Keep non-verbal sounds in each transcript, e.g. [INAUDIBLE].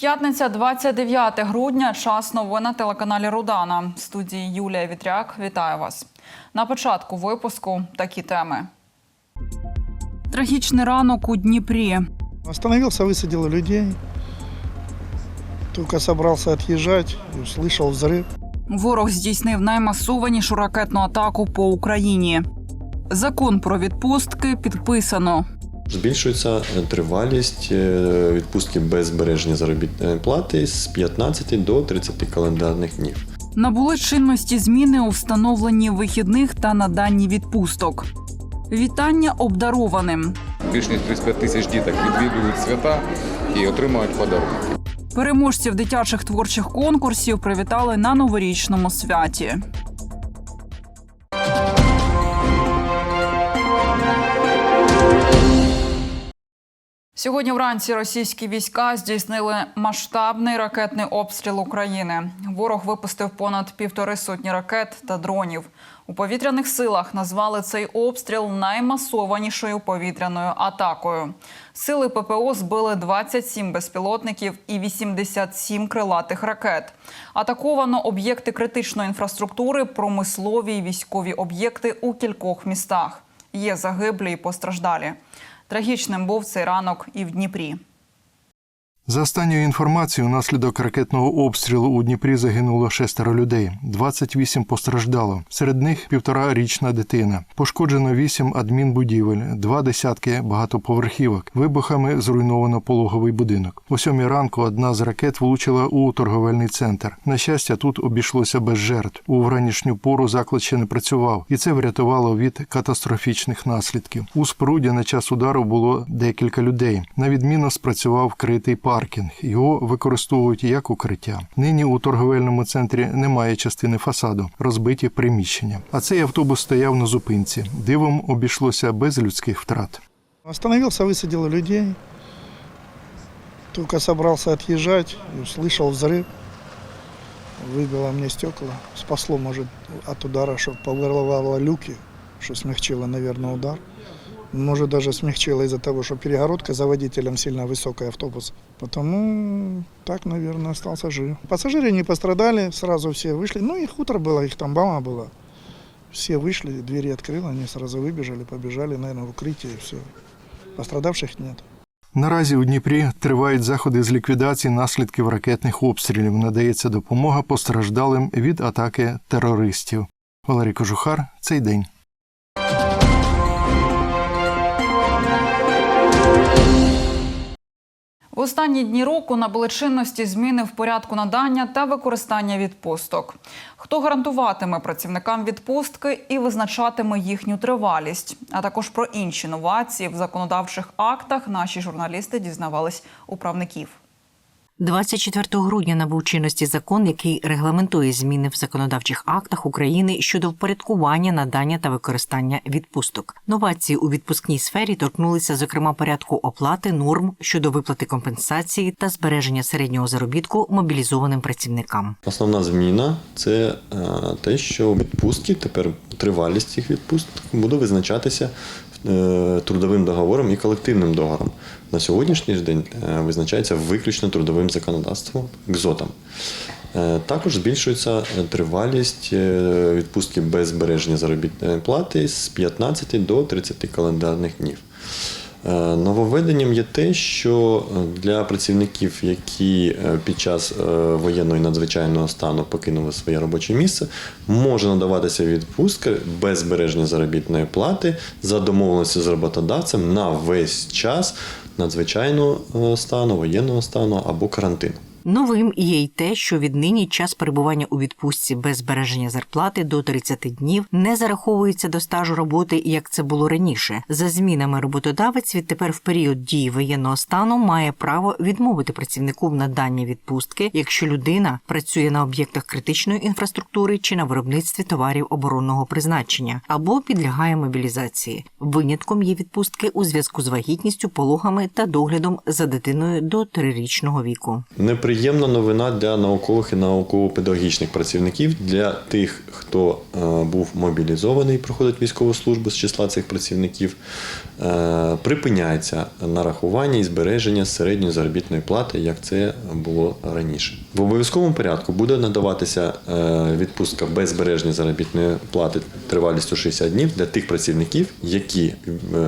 П'ятниця, 29 грудня. Час новин на телеканалі Рудана. В студії Юлія Вітряк. Вітаю вас. На початку випуску такі теми. Трагічний ранок у Дніпрі. Остановился, высадил людей. Только собрался отъезжать, и услышал взрыв. Ворог здійснив наймасованішу ракетну атаку по Україні. Закон про відпустки підписано. Збільшується тривалість е, відпустки без збереження заробітної плати з 15 до 30 календарних днів. Набули чинності зміни у встановленні вихідних та наданні відпусток. Вітання обдарованим. Більш ніж 35 тисяч діток відвідують свята і отримують подарунки. Переможців дитячих творчих конкурсів привітали на новорічному святі. Сьогодні вранці російські війська здійснили масштабний ракетний обстріл України. Ворог випустив понад півтори сотні ракет та дронів. У повітряних силах назвали цей обстріл наймасованішою повітряною атакою. Сили ППО збили 27 безпілотників і 87 крилатих ракет. Атаковано об'єкти критичної інфраструктури, промислові і військові об'єкти у кількох містах. Є загиблі і постраждалі. Трагічним був цей ранок і в Дніпрі. За останньою інформацією, внаслідок ракетного обстрілу у Дніпрі загинуло шестеро людей, 28 постраждало. Серед них півторарічна дитина. Пошкоджено вісім адмінбудівель, два десятки багатоповерхівок. Вибухами зруйновано пологовий будинок. О сьомій ранку одна з ракет влучила у торговельний центр. На щастя, тут обійшлося без жертв. У вранішню пору заклад ще не працював, і це врятувало від катастрофічних наслідків. У споруді на час удару було декілька людей. На відміну спрацював вкритий паркінг. Його використовують як укриття. Нині у торговельному центрі немає частини фасаду, розбиті приміщення. А цей автобус стояв на зупинці. Дивом обійшлося без людських втрат. Остановился, высадил людей. Только собрался отъезжать, и услышал взрыв. Выбило мне стекла. Спасло, может, от удара, что повырвало люки, что смягчило, наверное, удар. Может, даже смягчило из-за того, что перегородка за водителем сильно высокая автобус. Потому так, наверное, остался жив. Пассажиры не пострадали, сразу все вышли. Ну, их утро было, их там мама была. Все вышли, двери открыла, они сразу выбежали, побежали, наверное, в укрытие и все. Пострадавших нет. Наразі у Дніпрі тривають заходи з ліквідації наслідків ракетних обстрілів. Надається допомога постраждалим від атаки терористів. Валерій Кожухар цей день. В останні дні року набули чинності зміни в порядку надання та використання відпусток. Хто гарантуватиме працівникам відпустки і визначатиме їхню тривалість, а також про інші новації в законодавчих актах наші журналісти дізнавались у правників. 24 грудня набув чинності закон, який регламентує зміни в законодавчих актах України щодо впорядкування надання та використання відпусток. Новації у відпускній сфері торкнулися, зокрема, порядку оплати норм щодо виплати компенсації та збереження середнього заробітку мобілізованим працівникам. Основна зміна це е, те, що відпустки тепер тривалість цих відпусток буде визначатися е, трудовим договором і колективним договором. На сьогоднішній день е, визначається виключно трудовим законодавством ГЗОТом. Е, Також збільшується тривалість е, відпустки без збереження заробітної плати з 15 до 30 календарних днів. Нововведенням є те, що для працівників, які під час воєнного і надзвичайного стану покинули своє робоче місце, може надаватися відпустка без збереження заробітної плати за домовленістю з роботодавцем на весь час надзвичайного е, стану, воєнного стану або карантину. Новим є й те, що віднині час перебування у відпустці без збереження зарплати до 30 днів не зараховується до стажу роботи, як це було раніше. За змінами роботодавець відтепер в період дії воєнного стану має право відмовити працівнику в наданні відпустки, якщо людина працює на об'єктах критичної інфраструктури чи на виробництві товарів оборонного призначення або підлягає мобілізації. Винятком є відпустки у зв'язку з вагітністю, пологами та доглядом за дитиною до трирічного віку. Неприємно приємна новина для наукових і науково-педагогічних працівників, для тих, хто е, був мобілізований проходить військову службу з числа цих працівників. Е, Припиняється нарахування і збереження середньої заробітної плати, як це було раніше. В обов'язковому порядку буде надаватися е, відпустка без збереження заробітної плати тривалістю 60 днів для тих працівників, які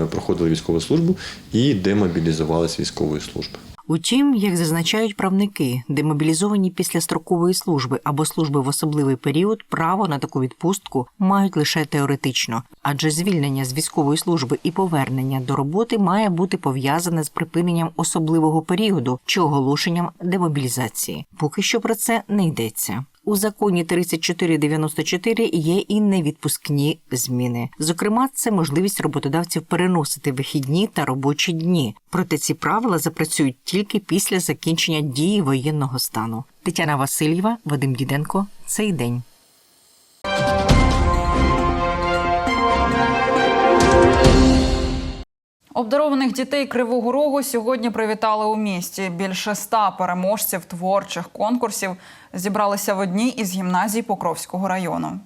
проходили військову службу і демобілізувалися військової служби. Утім, як зазначають правники, демобілізовані після строкової служби або служби в особливий період право на таку відпустку мають лише теоретично, адже звільнення з військової служби і повернення до роботи має бути пов'язане з припиненням особливого періоду чи оголошенням демобілізації. Поки що про це не йдеться. У законі 3494 є і невідпускні зміни. Зокрема, це можливість роботодавців переносити вихідні та робочі дні. Проте ці правила запрацюють тільки після закінчення дії воєнного стану. Тетяна Васильєва, Вадим Діденко. Цей день. Обдарованих дітей Кривого Рогу сьогодні привітали у місті. Більше ста переможців творчих конкурсів зібралися в одній із гімназій Покровського району.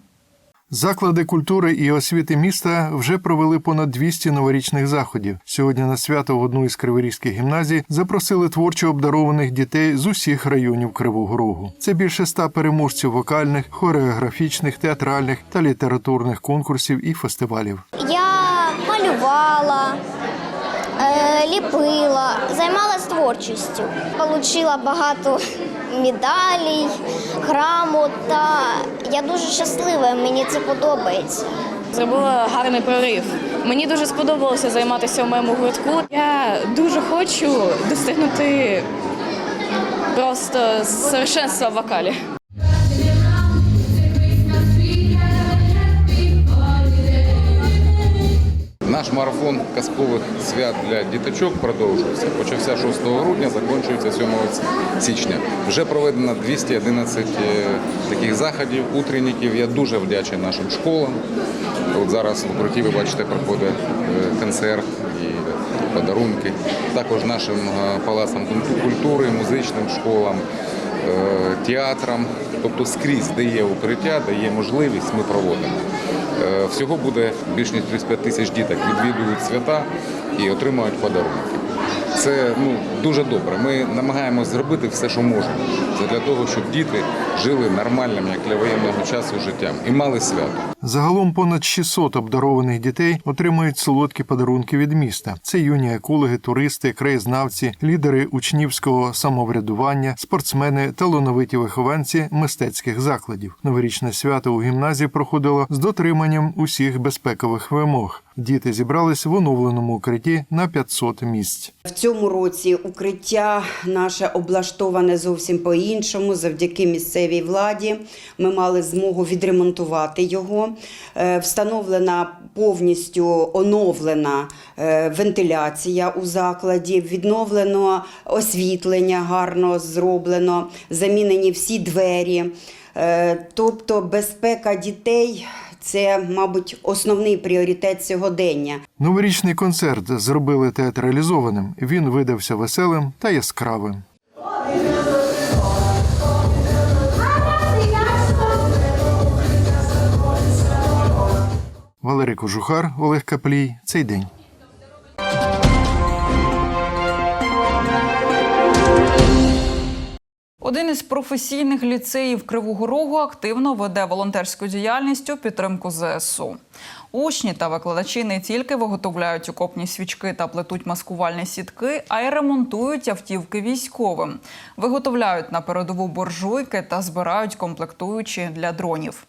Заклади культури і освіти міста вже провели понад 200 новорічних заходів. Сьогодні на свято в одну із криворізьких гімназій запросили творчо обдарованих дітей з усіх районів Кривого Рогу. Це більше ста переможців вокальних, хореографічних, театральних та літературних конкурсів і фестивалів. Я малювала, ліпила, займалась творчістю. Получила багато медалей, грамот. Та я дуже щаслива, мені це подобається. Зробила гарний прорив. Мені дуже сподобалося займатися в моєму гуртку. Я дуже хочу достигнути просто совершенства в вокалі. Наш марафон казкових свят для діточок продовжується. Почався 6 грудня, закінчується 7 січня. Вже проведено 211 е, таких заходів, утренників. Я дуже вдячний нашим школам. От зараз в укритті ви бачите, проходить е, концерт і подарунки. Також нашим е, палацам культури, музичним школам, театрам. Тобто скрізь, де є укриття, де є можливість, ми проводимо. Е, Всього буде більш ніж 35 тисяч діток відвідують свята і отримують подарунки. Це ну, дуже добре. Ми намагаємося зробити все, що можемо, для того, щоб діти жили нормальним, як для воєнного часу, життям і мали свято. Загалом понад 600 обдарованих дітей отримують солодкі подарунки від міста. Це юні екологи, туристи, краєзнавці, лідери учнівського самоврядування, спортсмени, талановиті вихованці мистецьких закладів. Новорічне свято у гімназії проходило з дотриманням усіх безпекових вимог. Діти зібрались в оновленому укритті на 500 місць. В цьому році укриття наше облаштоване зовсім по-іншому. Завдяки місцевій владі ми мали змогу відремонтувати його. Е, Встановлена повністю оновлена е, вентиляція у закладі, відновлено освітлення гарно зроблено, замінені всі двері. Е, Тобто безпека дітей це, мабуть, основний пріоритет сьогодення. Новорічний концерт зробили театралізованим. Він видався веселим та яскравим. Валерій Кожухар, Олег Каплій. Цей день. Один із професійних ліцеїв Кривого Рогу активно веде волонтерську діяльність у підтримку ЗСУ. Учні та викладачі не тільки виготовляють окопні свічки та плетуть маскувальні сітки, а й ремонтують автівки військовим, виготовляють на передову буржуйки та збирають комплектуючі для дронів.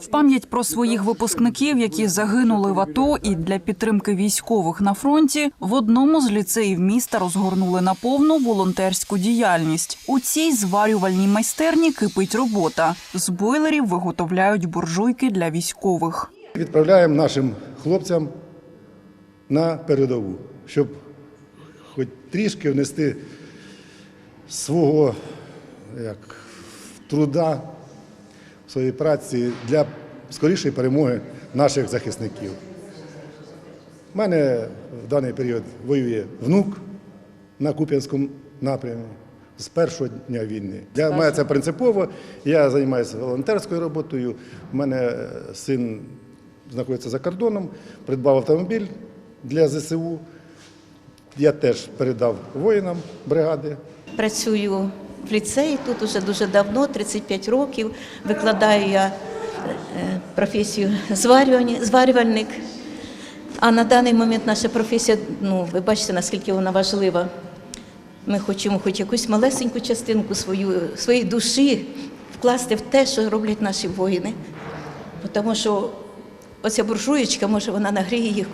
В пам'ять про своїх випускників, які загинули в АТО, і для підтримки військових на фронті в одному з ліцеїв міста розгорнули на повну волонтерську діяльність. У цій зварювальній майстерні кипить робота. З бойлерів виготовляють буржуйки для військових. Відправляємо нашим хлопцям на передову, щоб хоч трішки внести свого як, труда своїй праці для скорішої перемоги наших захисників. У мене в даний період воює внук на Куп'янському напрямі. з першого дня війни. Для мене це принципово. Я займаюся волонтерською роботою. У мене е, син знаходиться за кордоном, придбав автомобіль для ЗСУ. Я теж передав воїнам бригади. Працюю в ліцеї тут уже дуже давно, 35 років. Викладаю я е, професію зварювальник. А на даний момент наша професія, ну ви бачите, наскільки вона важлива. Ми хочемо хоч якусь малесеньку частинку свою, своєї душі вкласти в те, що роблять наші воїни. Тому що оця буржуєчка, може, вона нагріє їх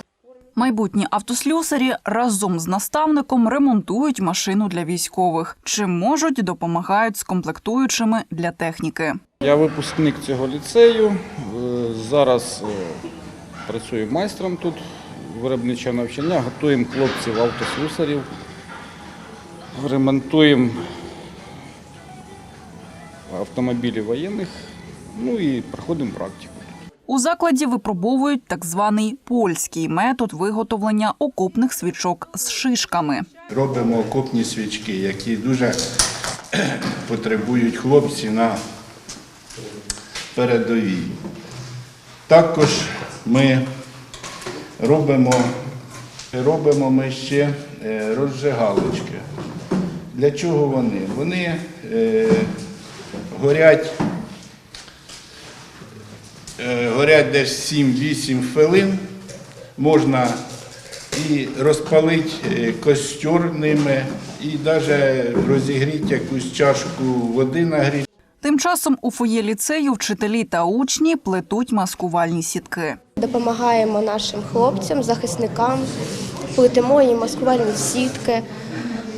Майбутні автослюсарі разом з наставником ремонтують машину для військових. Чим можуть, допомагають з комплектуючими для техніки. Я випускник цього ліцею. Е, Зараз е, працюю майстром тут виробничого навчання, готуємо хлопців автослюсарів, ремонтуємо автомобілі воєнних, ну і проходимо практику. У закладі випробовують так званий польський метод виготовлення окопних свічок з шишками. Робимо окопні свічки, які дуже [CLEARS THROAT] потребують хлопці на передовій. Також ми робимо, робимо ми ще е, розжигалочки. Для чого вони? Вони е, горять, горять десь 7-8 хвилин. Можна і розпалити е, костюр ними, і навіть розігріти якусь чашку води нагріти. Тим часом у фоє ліцею вчителі та учні плетуть маскувальні сітки. Допомагаємо нашим хлопцям, захисникам, плетемо їм маскувальні сітки,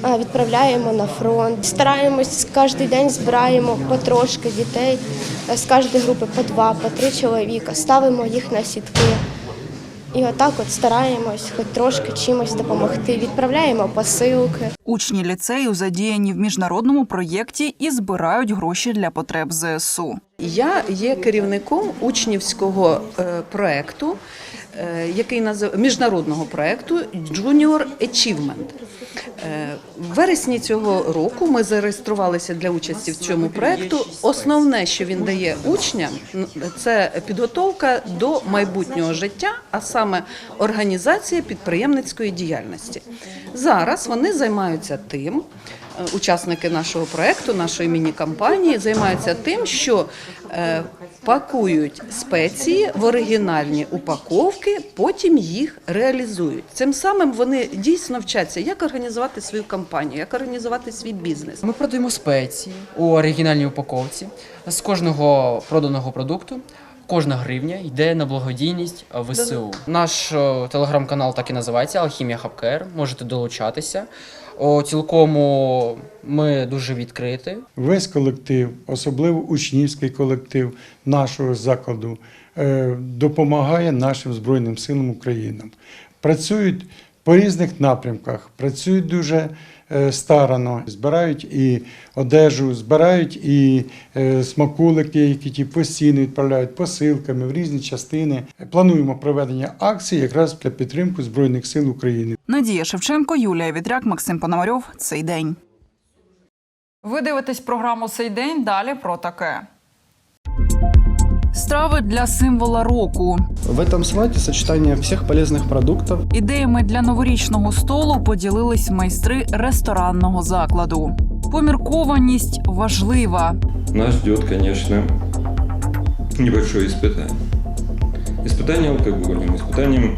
відправляємо на фронт. Стараємось кожен день збираємо потрошки дітей е, з кожної групи по два, по три чоловіка, ставимо їх на сітки. І отак от стараємось хоч трошки чимось допомогти. Відправляємо посилки. Учні ліцею задіяні в міжнародному проєкті і збирають гроші для потреб ЗСУ. Я є керівником учнівського е, проекту, е, який назив міжнародного проекту Junior Achievement. Е, В вересні цього року ми зареєструвалися для участі в цьому проекту. Основне, що він дає учням, це підготовка до майбутнього життя, а саме організація підприємницької діяльності. Зараз вони займаються тим, е, учасники нашого проекту, нашої міні-кампанії, займаються тим, що е, пакують спеції в оригінальні упаковки, потім їх реалізують. Цим самим вони дійсно вчаться, як організувати свою кампанію, як організувати свій бізнес. Ми продаємо спеції у оригінальній упаковці. З кожного проданого продукту кожна гривня йде на благодійність ВСУ. Наш телеграм-канал так і називається Алхімія Хабкер. Можете долучатися. О, цілком ми дуже відкриті. Весь колектив, особливо учнівський колектив нашого закладу, е, допомагає нашим Збройним силам України. Працюють по різних напрямках, працюють дуже старано, збирають і одежу, збирають і смакулики, смаколики, які ті постійно відправляють посилками в різні частини. Плануємо проведення акцій якраз для підтримки Збройних сил України. Надія Шевченко, Юлія Вітряк, Максим Пономарьов. Цей день. Ви дивитесь програму Цей день. Далі про таке Страви для символа року. В этом салате сочетание всех полезных продуктов. Ідеями для новорічного столу поділились майстри ресторанного закладу. Поміркованість важлива. Нас ждет, конечно, небольшое испытание. Испытание алкоголем, испытанием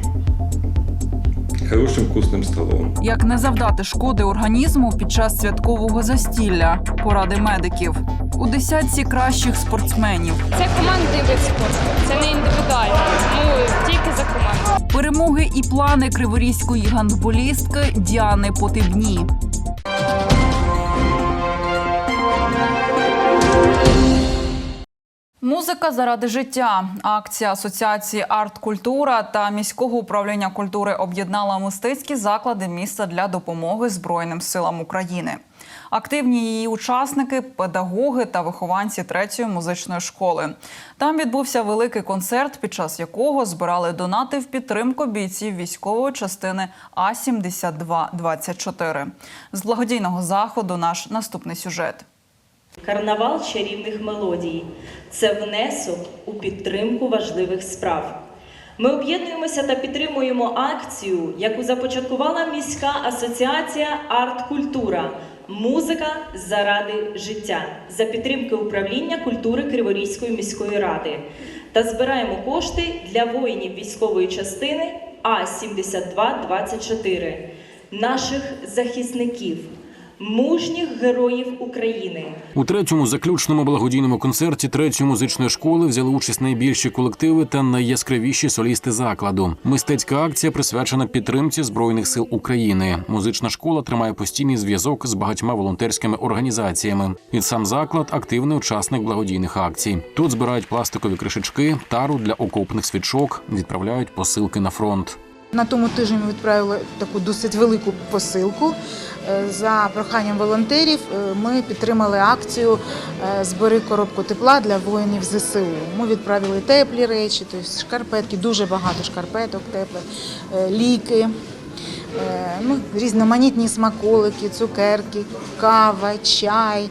хорошим вкусным столом. Як не завдати шкоди організму під час святкового застілля, поради медиків. У десятці кращих спортсменів. Це командний вид спорту, це не індивідуально. Тому тільки за команду. Перемоги і плани криворізької гандболістки Діани Потибні. Музика заради життя. Акція Асоціації Арт-Культура та міського управління культури об'єднала мистецькі заклади міста для допомоги Збройним силам України. Активні її учасники, педагоги та вихованці третьої музичної школи. Там відбувся великий концерт, під час якого збирали донати в підтримку бійців військової частини А 7224 З благодійного заходу наш наступний сюжет. Карнавал чарівних мелодій це внесок у підтримку важливих справ. Ми об'єднуємося та підтримуємо акцію, яку започаткувала міська асоціація Арт-Культура Музика заради життя. За підтримки управління культури Криворізької міської ради. Та збираємо кошти для воїнів військової частини А 7224 наших захисників, мужніх героїв України. У третьому заключному благодійному концерті третьої музичної школи взяли участь найбільші колективи та найяскравіші солісти закладу. Мистецька акція присвячена підтримці збройних сил України. Музична школа тримає постійний зв'язок з багатьма волонтерськими організаціями. І сам заклад активний учасник благодійних акцій. Тут збирають пластикові кришечки, тару для окопних свічок, відправляють посилки на фронт. На тому тижні відправили таку досить велику посилку. Е, За проханням волонтерів е, ми підтримали акцію е, Збери коробку тепла для воїнів ЗСУ. Ми відправили теплі речі, тобто шкарпетки, дуже багато шкарпеток теплих, ліки, ну, різноманітні смаколики, цукерки, кава, чай,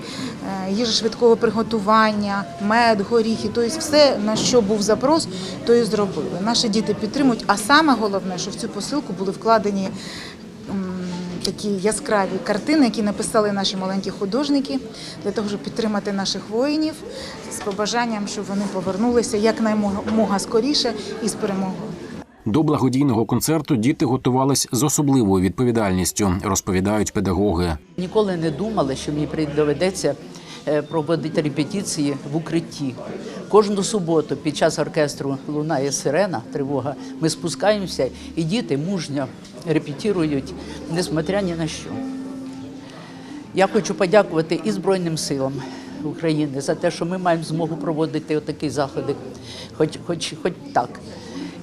е, їжа швидкого приготування, мед, горіхи. Тобто все, на що був запрос, то і зробили. Наші діти підтримують. А саме головне, що в цю посилку були вкладені такі яскраві картини, які написали наші маленькі художники, для того, щоб підтримати наших воїнів з побажанням, щоб вони повернулися якнаймога скоріше і з перемогою. До благодійного концерту діти готувались з особливою відповідальністю, розповідають педагоги. Ніколи не думала, що мені доведеться е, проводити репетиції в укритті. Кожну суботу під час оркестру лунає сирена, тривога. Ми спускаємося, і діти мужньо репетирують, несмотря ні на що. Я хочу подякувати і Збройним силам України за те, що ми маємо змогу проводити отакі заходи, хоч, хоч, хоч так.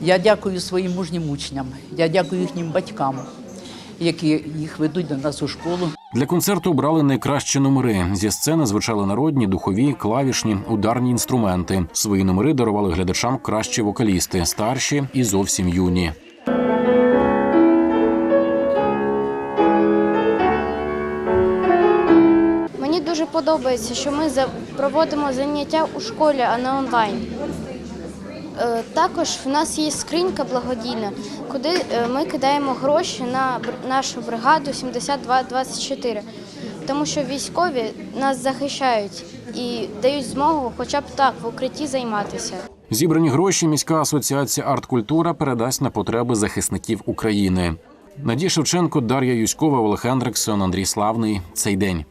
Я дякую своїм мужнім учням, я дякую їхнім батькам, які їх ведуть до нас у школу. Для концерту обрали найкращі номери. Зі сцени звучали народні, духові, клавішні, ударні інструменти. Свої номери дарували глядачам кращі вокалісти, старші і зовсім юні. Мені дуже подобається, що ми за- проводимо заняття у школі, а не онлайн. Е, Також в нас є скринька благодійна, куди е, ми кидаємо гроші на нашу бригаду 7224, тому що військові нас захищають і дають змогу хоча б так в укритті займатися. Зібрані гроші міська асоціація арткультура передасть на потреби захисників України. Надія Шевченко, Дар'я Юськова, Олег Хендриксон, Андрій Славний. Цей день.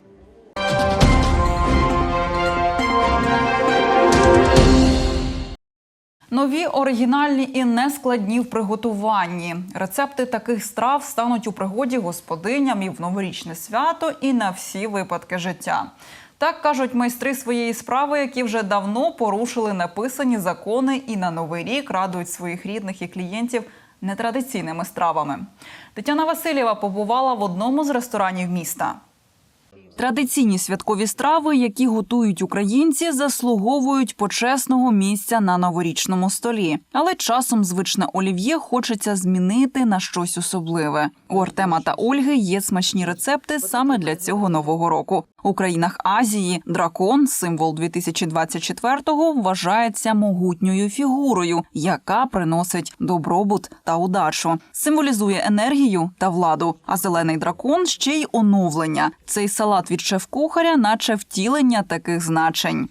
Нові оригінальні і нескладні в приготуванні. Рецепти таких страв стануть у пригоді господиням і в новорічне свято, і на всі випадки життя. Так кажуть майстри своєї справи, які вже давно порушили написані закони і на новий рік радують своїх рідних і клієнтів нетрадиційними стравами. Тетяна Васильєва побувала в одному з ресторанів міста. Традиційні святкові страви, які готують українці, заслуговують почесного місця на новорічному столі. Але часом звичне олів'є хочеться змінити на щось особливе. У Артема та Ольги є смачні рецепти саме для цього нового року. У країнах Азії дракон, символ 2024-го, вважається могутньою фігурою, яка приносить добробут та удачу, символізує енергію та владу. А зелений дракон ще й оновлення. Цей салат від шеф-кухаря, наче втілення таких значень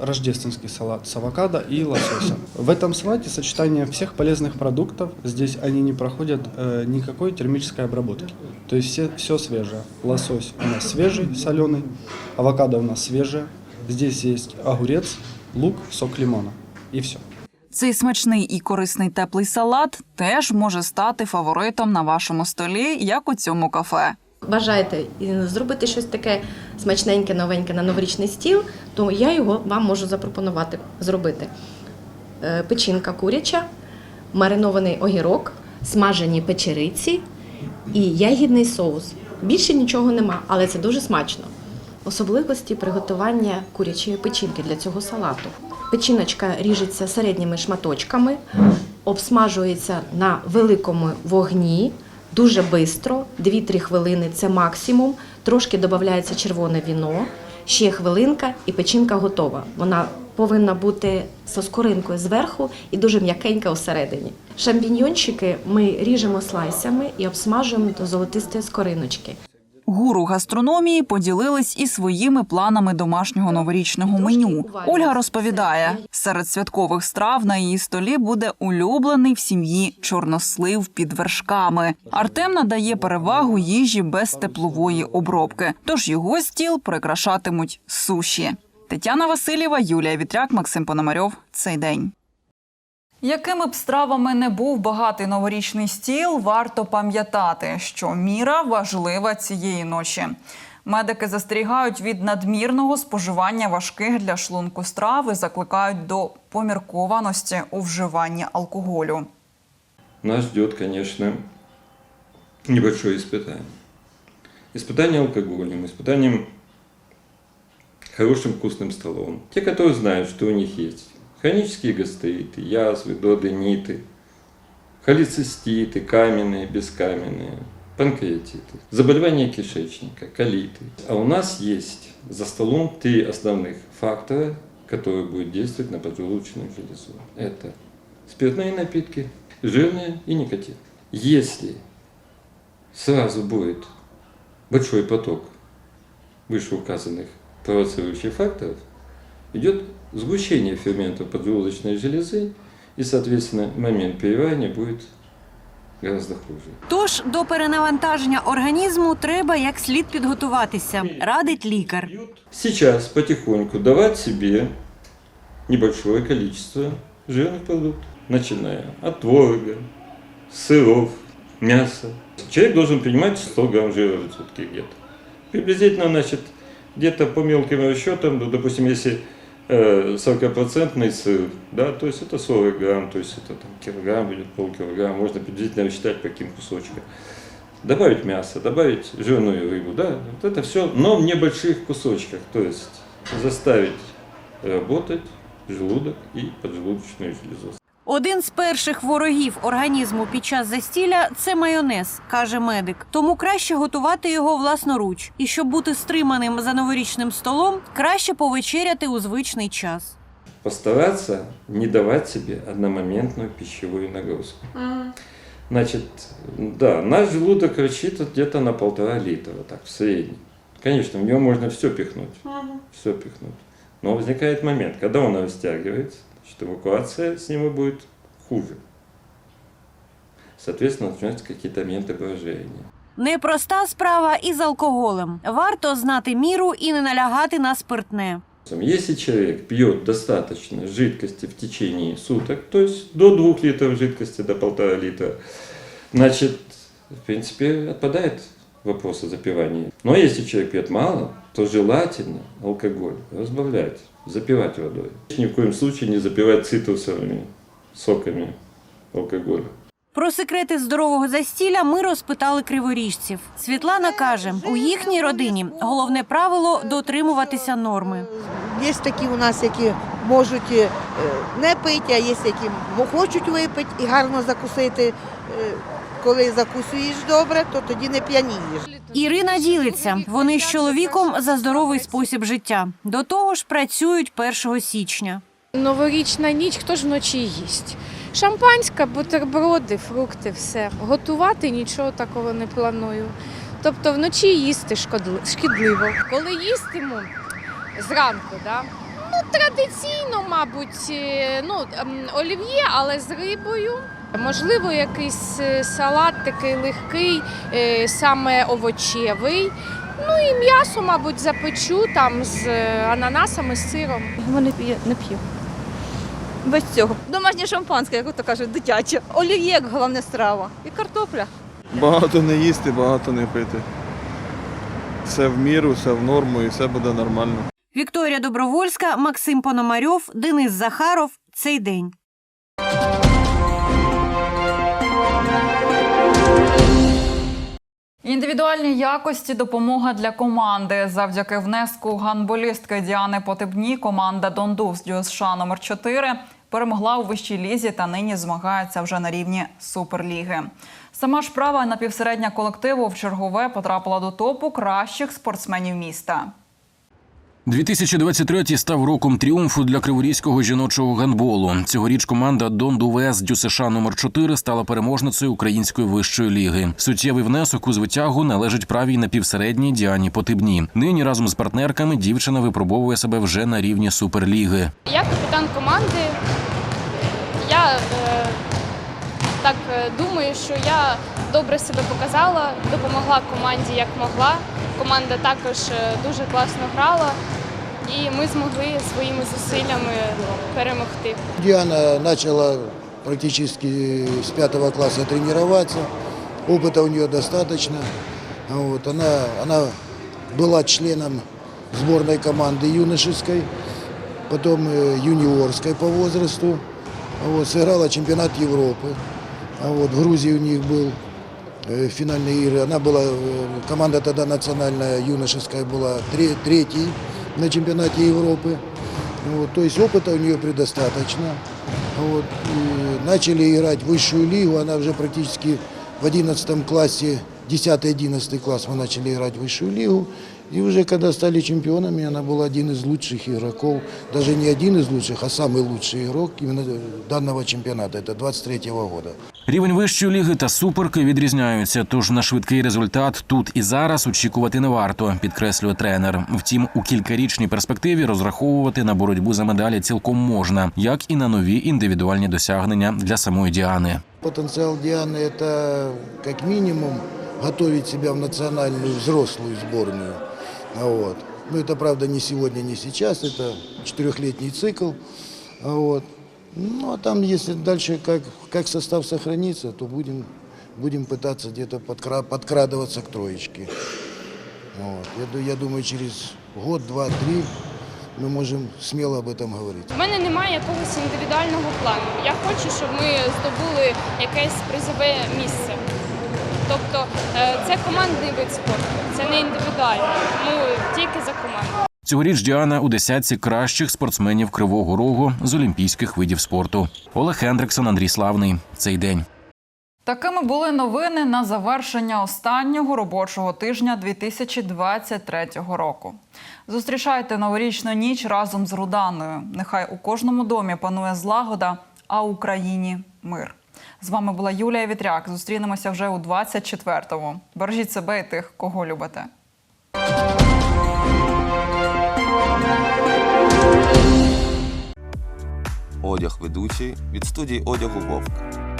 рождественский салат с авокадо и лососем. В этом салате сочетание всех полезных продуктов. Здесь они не проходят э, никакой термической обработки. То есть все, все свежее. Лосось у нас свежий, соленый. Авокадо у нас свежее. Здесь есть огурец, лук, сок лимона. И все. Цей смачний і корисний теплий салат теж може стати фаворитом на вашому столі, як у цьому кафе. бажаєте зробити щось таке смачненьке, новеньке на новорічний стіл, то я його вам можу запропонувати зробити. Е, Печінка куряча, маринований огірок, смажені печериці і ягідний соус. Більше нічого нема, але це дуже смачно. особливості приготування курячої печінки для цього салату. Печіночка ріжеться середніми шматочками, обсмажується на великому вогні дуже швидко, 2-3 хвилини це максимум. Трошки додається червоне віно, ще хвилинка і печінка готова. Вона повинна бути зі скоринкою зверху і дуже м'якенька всередині. Шампіньйончики ми ріжемо слайсами і обсмажуємо до золотистої скориночки. Гуру гастрономії поділились і своїми планами домашнього новорічного меню. Ольга розповідає, серед святкових страв на її столі буде улюблений в сім'ї чорнослив під вершками. Артем надає перевагу їжі без теплової обробки, тож його стіл прикрашатимуть суші. Тетяна Васильєва, Юлія Вітряк, Максим Пономарьов. Цей день Якими б стравами не був багатий новорічний стіл, варто пам'ятати, що міра важлива цієї ночі. Медики застерігають від надмірного споживання важких для шлунку страв і закликають до поміркованості у вживанні алкоголю. Нас ждет, конечно, небольшое испытание. Испытание алкоголем, испытанием хорошим вкусным столом. Те, которые знают, что у них есть Хронические гастриты, язвы, додениты, холециститы, каменные, бескаменные, панкреатиты, заболевания кишечника, колиты. А у нас есть за столом три основных фактора, которые будут действовать на поджелудочную железу. Это спиртные напитки, жирные и никотин. Если сразу будет большой поток вышеуказанных провоцирующих факторов, идет сгущение ферментов поджелудочной железы, и, соответственно, момент переваривания будет гораздо хуже. Тож до перенавантаження організму треба як слід підготуватися, радить лікар. Сейчас потихоньку давать себе небольшое количество жирных продуктов, начиная от творога, сыров, мяса. Человек должен принимать 100 грамм жира в сутки где-то. Приблизительно, значит, где-то по мелким расчетам, ну, допустим, если э, 40% сыр, да, то есть это 40 грамм, то есть это там килограмм или полкилограмма, можно приблизительно рассчитать по каким кусочкам. Добавить мясо, добавить жирную рыбу, да, вот это все, но в небольших кусочках, то есть заставить работать желудок и поджелудочную железу. Один з перших ворогів організму під час застілля це майонез, каже медик. Тому краще готувати його власноруч. І щоб бути стриманим за новорічним столом, краще повечеряти у звичний час. Постараться не давать себе одномоментную пищевую нагрузку. Значит, да, наш желудок рассчитан где-то на полтора литра, вот так, в среднем. Конечно, в него можно все пихнуть, все пихнуть. Но возникает момент, когда он растягивается, что эвакуация с него будет хуже. Соответственно, начинаются какие-то моменты брожения. Непроста справа і з алкоголем. Варто знати міру і не налягати на спиртне. Если человек пьет достаточно жидкости в течение суток, то есть до 2 литров жидкости, до полтора литра, значит, в принципе, отпадает вопрос о запивании. Но если человек пьет мало, то желательно алкоголь разбавлять, запивать водой. Ни в коем случае не запивать цитрусовыми соками алкоголь. Про секрети здорового застілля ми розпитали криворіжців. Світлана каже, у їхній родині головне правило дотримуватися норми. Є такі у нас, які можуть е, не пити, а є які хочуть випити і гарно закусити. Коли закусуєш добре, то тоді не п'янієш. Ірина ділиться. Вони з чоловіком за здоровий спосіб життя. До того ж, працюють 1 січня. Новорічна ніч, хто ж вночі їсть? Шампанська, бутерброди, фрукти, все. Готувати нічого такого не планую. Тобто вночі їсти шкідливо. Коли їстиму зранку, да? ну традиційно, мабуть, е, ну, ем, олів'є, але з рибою. Можливо, якийсь е, салат такий легкий, е, саме овочевий. Ну і м'ясо, мабуть, запечу там з е, ананасами, з сиром. Вони п'є, не п'ю. Без цього. Домашнє шампанське, як то кажуть, дитяче. Олів'є, як головна страва. І картопля. Багато не їсти, багато не пити. Все в міру, все в норму і все буде нормально. Вікторія Добровольська, Максим Пономарьов, Денис Захаров. Цей день. Індивідуальні якості допомога для команди. Завдяки внеску ганболістки Діани Потебні команда Дондус США номер 4 перемогла у вищій лізі та нині змагається вже на рівні суперліги. Сама ж права напівсередня колективу в чергове потрапила до топу кращих спортсменів міста. 2023 став роком тріумфу для криворізького жіночого гандболу. Цьогоріч команда Дон Дувес ДЮСШ номер 4 стала переможницею української вищої ліги. Суттєвий внесок у звитягу належить правій напівсередній Діані Потибні. Нині разом з партнерками дівчина випробовує себе вже на рівні суперліги. Я капітан команди. Я е, так е, думаю, що я добре себе показала, допомогла команді як могла Команда також е, дуже класно грала, і ми змогли своїми зусиллями перемогти. Диана начала практически с пятого класса тренироваться. Опыта у нее достаточно. Вот, она, она была членом сборной команды юношеской, потом э, юниорской по возрасту. Вот, сыграла чемпионат Европы. А вот, в Грузии у них был э, финальные игры. Она была, э, команда тогда национальная юношеская была тре- третьей на чемпионате Европы. Вот, то есть опыта у нее предостаточно. Вот, и начали играть в высшую лигу, она уже практически в 11 классе, 10-11 класс мы начали играть в высшую лигу. И уже когда стали чемпионами, она была один из лучших игроков, даже не один из лучших, а самый лучший игрок именно данного чемпионата, это 23 года. Рівень вищої ліги та суперки відрізняються, тож на швидкий результат тут і зараз очікувати не варто, підкреслює тренер. Втім, у кількарічній перспективі розраховувати на боротьбу за медалі цілком можна, як і на нові індивідуальні досягнення для самої Діани. Потенциал Дианы – это как минимум готовить себя в национальную взрослую сборную. А Вот. Но это, правда, не сегодня, не сейчас, это четырехлетний цикл. А Вот. Ну, а там, если дальше как, как состав сохранится, то будем, будем пытаться где-то подкра- подкрадываться к троечке. Вот. Я, ду- я думаю, через год, два, три мы можем смело об этом говорить. У мене немає якогось індивідуального плану. Я хочу, щоб ми здобули якесь призове місце. Тобто е, це командний вид спорту, це не індивідуально, тому тільки за команду. Цьогоріч Діана у десятці кращих спортсменів Кривого Рогу з олімпійських видів спорту. Олег Хендриксон, Андрій Славний. Цей день. Такими були новини на завершення останнього робочого тижня 2023 року. Зустрічайте новорічну ніч разом з Руданою. Нехай у кожному домі панує злагода, а Україні мир. З вами була Юлія Вітряк. Зустрінемося вже у 24-му. Бережіть себе і тих, кого любите. Одяг ведучий від студії одягу Вовк.